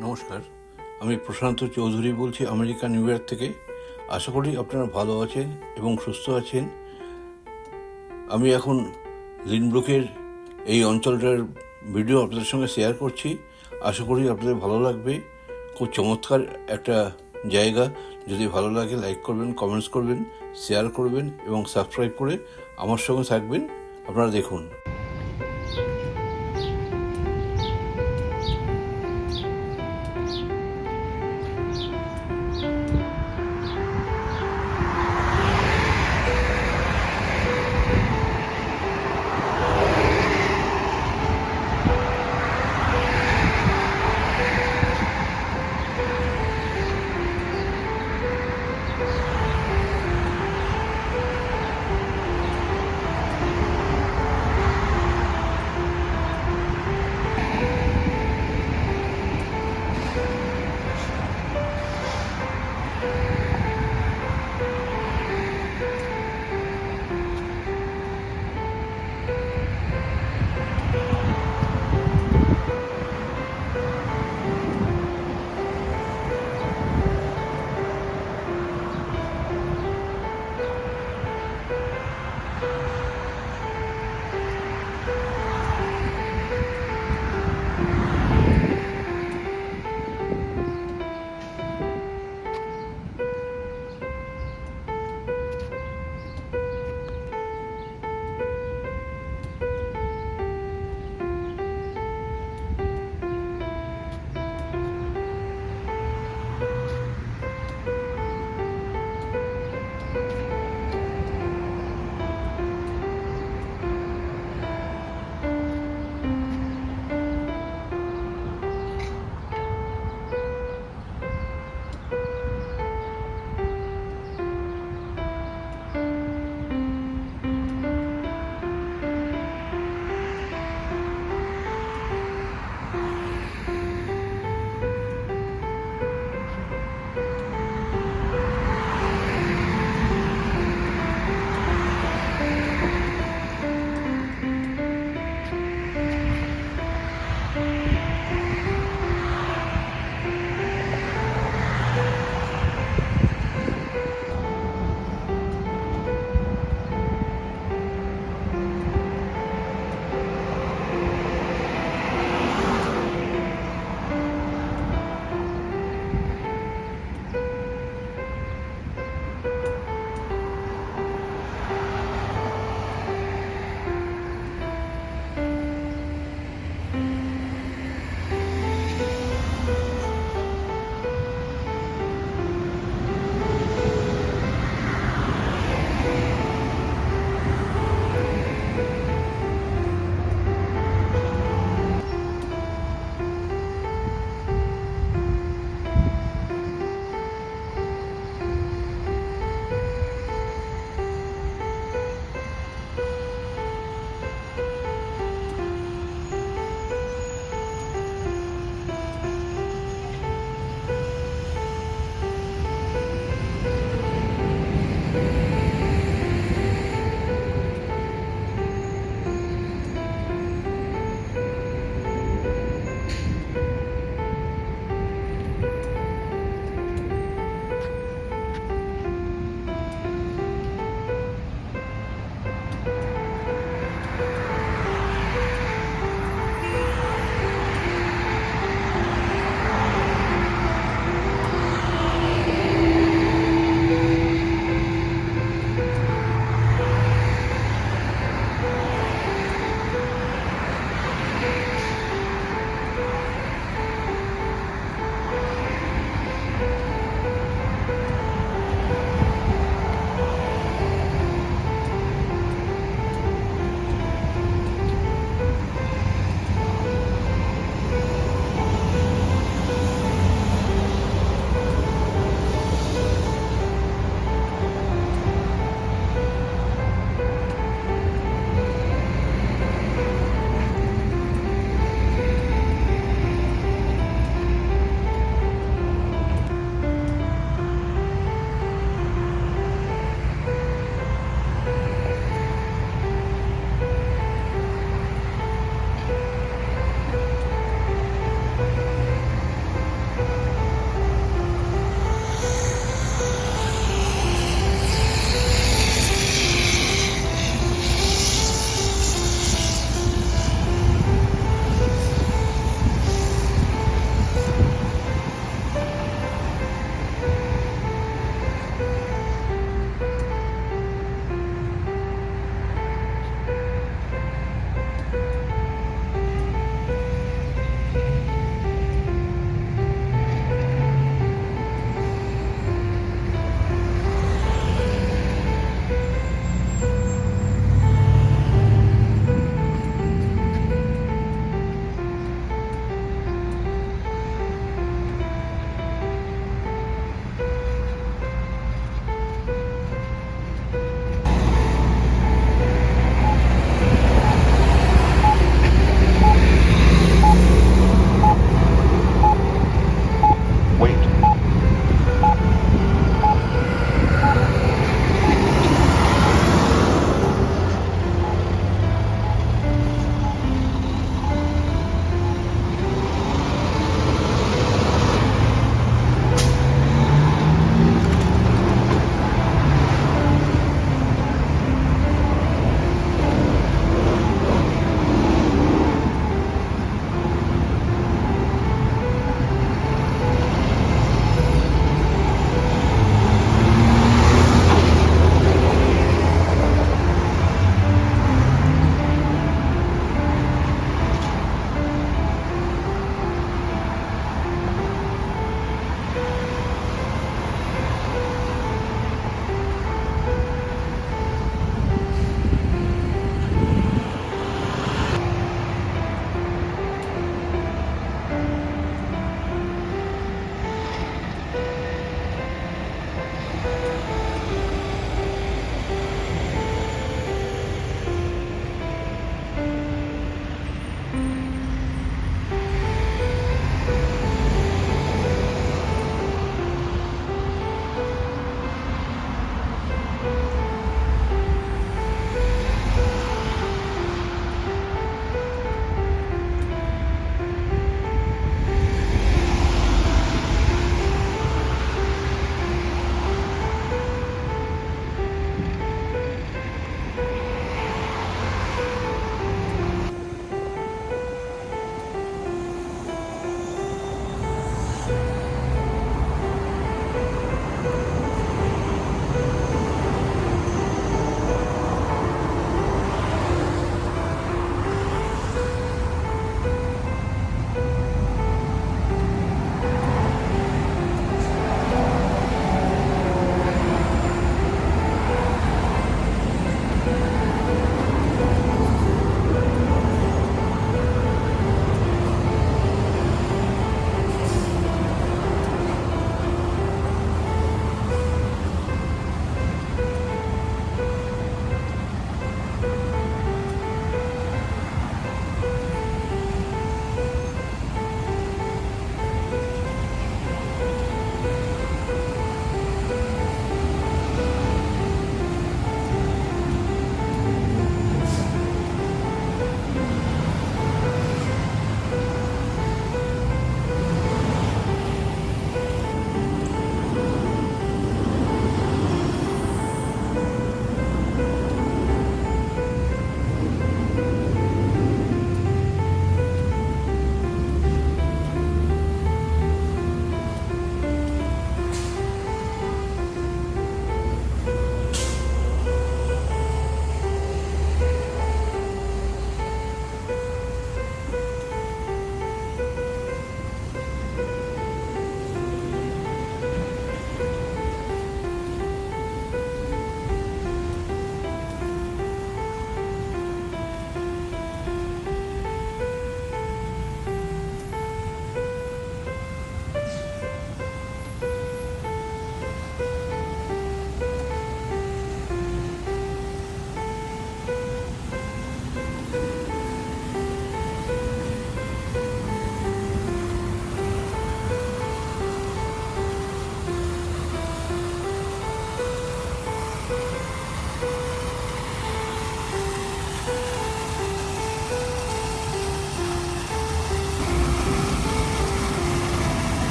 নমস্কার, আমি প্রশান্ত চৌধুরী বলছি আমেরিকা, নিউ ইয়র্ক থেকে। আশা করি আপনারা ভালো আছেন এবং সুস্থ আছেন। আমি এখন লিনব্রুকের এই অঞ্চলটার ভিডিও আপনাদের সঙ্গে শেয়ার করছি। আশা করি আপনাদের ভালো লাগবে। খুব চমৎকার একটা জায়গা। যদি ভালো লাগে, লাইক করবেন, কমেন্টস করবেন, শেয়ার করবেন এবং সাবস্ক্রাইব করে আমার সঙ্গে থাকবেন। আপনারা দেখুন।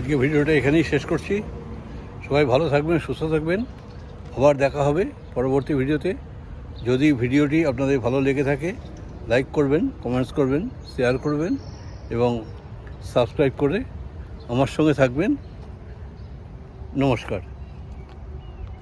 আজকে ভিডিওটা এখানেই শেষ করছি। সবাই ভালো থাকবেন, সুস্থ থাকবেন। আবার দেখা হবে পরবর্তী ভিডিওতে। যদি ভিডিওটি আপনাদের ভালো লেগে থাকে, লাইক করবেন, কমেন্টস করবেন, শেয়ার করবেন এবং সাবস্ক্রাইব করে আমার সঙ্গে থাকবেন। নমস্কার।